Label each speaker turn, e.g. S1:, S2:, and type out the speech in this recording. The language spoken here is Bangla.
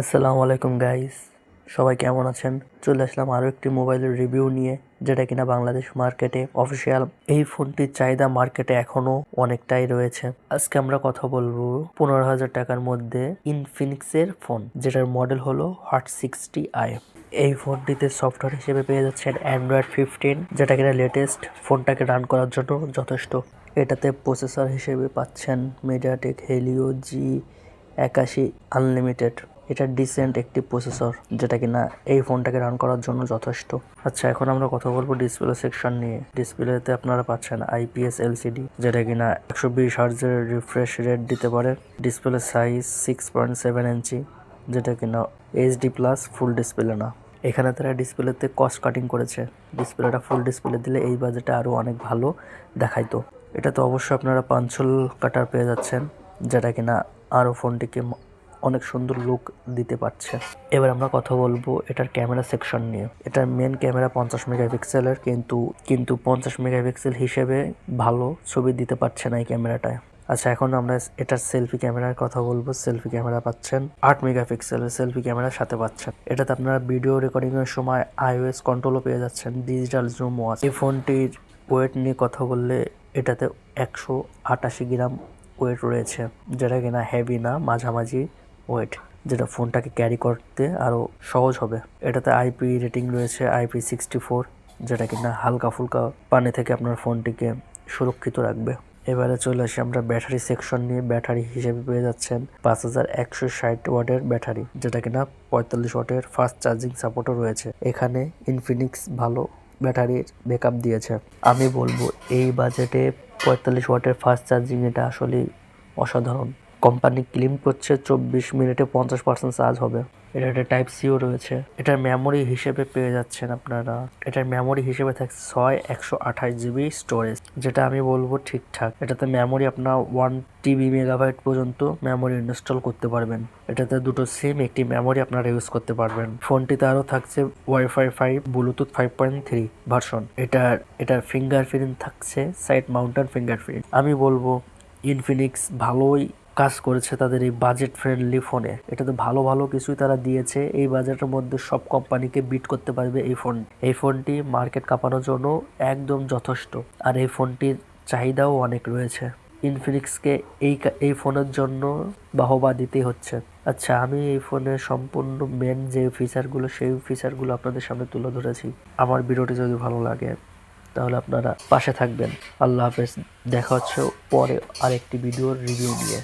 S1: আসসালামু আলাইকুম গাইস সবাই কেমন আছেন? চলে আসলাম আরও একটি মোবাইলের রিভিউ নিয়ে, যেটা কিনা বাংলাদেশ মার্কেটে অফিসিয়াল এই ফোনটির চাহিদা মার্কেটে এখনও অনেকটাই রয়েছে। আজকে আমরা কথা বলব পনেরো হাজার টাকার মধ্যে ইনফিনিক্সের ফোন যেটার মডেল হলো হট সিক্সটি আই এই ফোনটিতে সফটওয়্যার হিসেবে পেয়ে যাচ্ছেন অ্যান্ড্রয়েড ফিফটিন যেটা কিনা লেটেস্ট ফোনটাকে রান করার জন্য যথেষ্ট। এটাতে প্রসেসর হিসেবে পাচ্ছেন মিডিয়াটেক হেলিও জি একাশি আনলিমিটেড এটা ডিসেন্ট একটি প্রসেসর যেটা কিনা এই ফোনটাকে রান করার জন্য যথেষ্ট। আচ্ছা এখন আমরা কথা বলব ডিসপ্লে সেকশন নিয়ে। ডিসপ্লেতে আপনারা পাচ্ছেন আইপিএস এলসিডি যেটা কিনা একশো বিশ হার্জের রিফ্রেশ রেট দিতে পারে। Display size six point seven inch যেটা কিনা এইচডি প্লাস ফুল ডিসপ্লে না। এখানে তারা ডিসপ্লেতে কস্ট কাটিং করেছে। ডিসপ্লেটা ফুল ডিসপ্লে দিলে এই বাজেটে আরও অনেক ভালো দেখাইতো। এটা তো অবশ্যই আপনারা পাঞ্চল কাটার পেয়ে যাচ্ছেন, যেটা কিনা আরও ফোনটিকে অনেক সুন্দর লুক দিতে পারছে। এবার আমরা কথা বলব এটার ক্যামেরা সেকশন নিয়ে। এটার মেন ক্যামেরা পঞ্চাশ মেগাপিক্সেলের কিন্তু কিন্তু পঞ্চাশ মেগাপিক্সেল হিসেবে ভালো ছবি দিতে পারছে না এই ক্যামেরাটায় আচ্ছা এখন আমরা এটার সেলফি ক্যামেরার কথা বলব। সেলফি ক্যামেরা পাচ্ছেন আট মেগাপিক্সেলের সেলফি ক্যামেরার সাথে পাচ্ছেন। এটাতে আপনারা ভিডিও রেকর্ডিং এর সময় আইওএস কন্ট্রোলও পেয়ে যাচ্ছেন ডিজিটাল জুমও আছে এই ফোনটির ওয়েট নিয়ে কথা বললে এটাতে একশো আটাশি গ্রাম ওয়েট রয়েছে, যেটা কিনা হেভি না, মাঝামাঝি। ওয়েট যেটা ফোনটাকে ক্যারি করতে আরও সহজ হবে। এটাতে আইপি রেটিং রয়েছে আইপি সিক্সটি ফোর যেটা কিনা হালকা ফুলকা পানি থেকে আপনার ফোনটিকে সুরক্ষিত রাখবে। এবারে চলে আসি আমরা ব্যাটারি সেকশন নিয়ে। ব্যাটারি হিসেবে পেয়ে যাচ্ছেন পাঁচ হাজার একশো ষাট ওয়াটের ব্যাটারি, যেটা কিনা পঁয়তাল্লিশ ওয়াটের ফাস্ট চার্জিং সাপোর্টও রয়েছে। এখানে ইনফিনিক্স ভালো ব্যাটারির ব্যাকআপ দিয়েছে। আমি বলব, এই বাজেটে পঁয়তাল্লিশ ওয়াটের ফাস্ট চার্জিং এটা আসলে অসাধারণ। কোম্পানি ক্লেম করছে চব্বিশ মিনিটে পঞ্চাশ পার্সেন্ট চার্জ হবে। এটা একটা টাইপ সিও রয়েছে। এটার মেমোরি হিসেবে পেয়ে যাচ্ছেন আপনারা। এটার মেমোরি হিসেবে থাকছে ছয় একশো আঠাশ জিবি স্টোরেজ যেটা আমি বলব ঠিকঠাক। এটাতে মেমোরি আপনার ওয়ান টিবি মেগাবাইট পর্যন্ত মেমোরি ইনস্টল করতে পারবেন। এটাতে দুটো সিম একটি মেমোরি আপনারা ইউজ করতে পারবেন। ফোনটিতে আরও থাকছে WiFi five Bluetooth five point three version এটার এটার ফিঙ্গারপ্রিন্ট থাকছে সাইড মাউন্টেন ফিঙ্গারপ্রিন্ট আমি বলব ইনফিনিক্স ভালোই কাজ করেছে তাদের এই বাজেট ফ্রেন্ডলি ফোনে এটাতে ভালো ভালো কিছুই তারা দিয়েছে। এই বাজেটের মধ্যে সব কোম্পানিকে বিট করতে পারবে এই ফোন এই ফোনটি মার্কেট কাঁপানোর জন্য একদম যথেষ্ট। আর এই ফোনটির চাহিদাও অনেক রয়েছে। ইনফিনিক্সকে এই এই ফোনের জন্য বাহবা দিতে হচ্ছে। আচ্ছা আমি এই ফোনের সম্পূর্ণ মেন যে ফিচারগুলো সেই ফিচারগুলো আপনাদের সামনে তুলে ধরেছি। আমার ভিডিওটি যদি ভালো লাগে, তাহলে আপনারা পাশে থাকবেন। আল্লাহ হাফেজ। দেখা হচ্ছে পরে আরেকটি ভিডিওর রিভিউ নিয়ে।